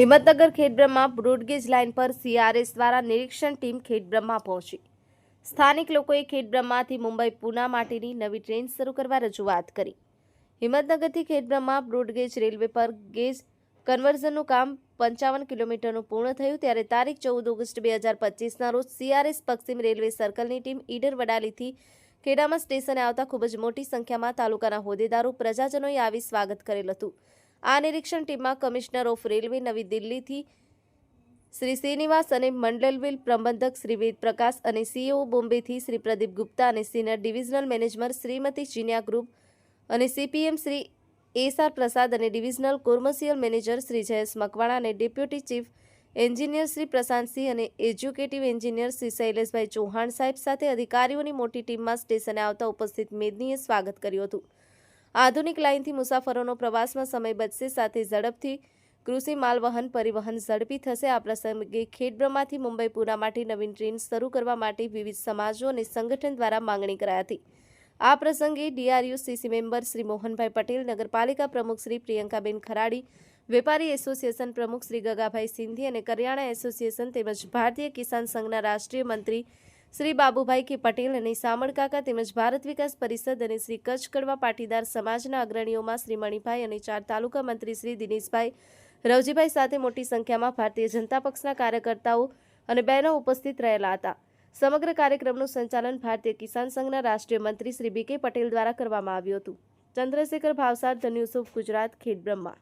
Himmatnagar Khedbrahma broad gauge line પર CRS દ્વારા નિરીક્ષણ ટીમ ખેડબ્રહ્મા પહોંચી. સ્થાનિક લોકોએ ખેડબ્રહ્માથી મુંબઈ પૂના માટેની નવી ટ્રેન શરૂ કરવા રજૂઆત કરી. હિંમતનગરથી ખેડબ્રહ્મા બ્રોડગેજ રેલવે પર ગેજ કન્વર્ઝનનું કામ પંચાવન કિલોમીટરનું પૂર્ણ થયું ત્યારે તારીખ ચૌદ ઓગસ્ટ બે હજાર પચીસના રોજ સીઆરએસ પશ્ચિમ રેલવે સર્કલની ટીમ ઈડર વડાલીથી ખેડામાં સ્ટેશને આવતા ખૂબ જ મોટી સંખ્યામાં તાલુકાના હોદ્દેદારો, પ્રજાજનોએ આવી સ્વાગત કરેલ હતું. આ નિરીક્ષણ ટીમમાં કમિશનર ઓફ રેલવે નવી દિલ્હીથી શ્રી શ્રીનિવાસ અને મંડલવિલ પ્રબંધક શ્રી વેદ પ્રકાશ અને સીઓ બોમ્બેથી શ્રી પ્રદીપ ગુપ્તા અને senior divisional manager Shrimati Jinia group અને સીપીએમ શ્રી એસઆર પ્રસાદ અને divisional commercial manager Shri Jayesh Makwana અને deputy chief engineer Shri Prashantsinh અને એજ્યુકેટિવ એન્જિનિયર શ્રી શૈલેષભાઈ ચૌહાણ સાહેબ સાથે અધિકારીઓની મોટી ટીમમાં સ્ટેશને આવતા ઉપસ્થિત મેદનીએ સ્વાગત કર્યું હતું. આધુનિક લાઇનથી મુસાફરોનો પ્રવાસમાં સમય બચશે, સાથે ઝડપથી કૃષિ માલવહન પરિવહન ઝડપી થશે. આ પ્રસંગે ખેડબ્રહ્માથી મુંબઈ, પૂના માટે નવીન ટ્રેન શરૂ કરવા માટે વિવિધ સમાજો અને સંગઠન દ્વારા માંગણી કરાઈ હતી. આ પ્રસંગે ડીઆરયુસીસી મેમ્બર શ્રી મોહનભાઈ પટેલ, નગરપાલિકા પ્રમુખ શ્રી પ્રિયંકાબેન ખરાડી, વેપારી એસોસિએશન પ્રમુખ શ્રી ગગાભાઈ સિંધી અને કરિયાણા એસોસિએશન તેમજ ભારતીય કિસાન સંઘના રાષ્ટ્રીય મંત્રી શ્રી બાબુભાઈ કે પટેલ અને સામળકાકા તેમજ ભારત વિકાસ પરિષદ અને શ્રી કચ્છ કડવા પાટીદાર સમાજના અગ્રણીઓમાં શ્રી મણિભાઈ અને ચાર તાલુકા મંત્રી શ્રી દિનેશભાઈ રવજીભાઈ સાથે મોટી સંખ્યામાં ભારતીય જનતા પક્ષના કાર્યકર્તાઓ અને બહેનો ઉપસ્થિત રહેલા હતા. સમગ્ર કાર્યક્રમનું સંચાલન ભારતીય કિસાન સંઘના રાષ્ટ્રીય મંત્રી શ્રી બી કે પટેલ દ્વારા કરવામાં આવ્યું હતું. Chandrashekhar Bhavsar, the news Gujarat Khedbrahma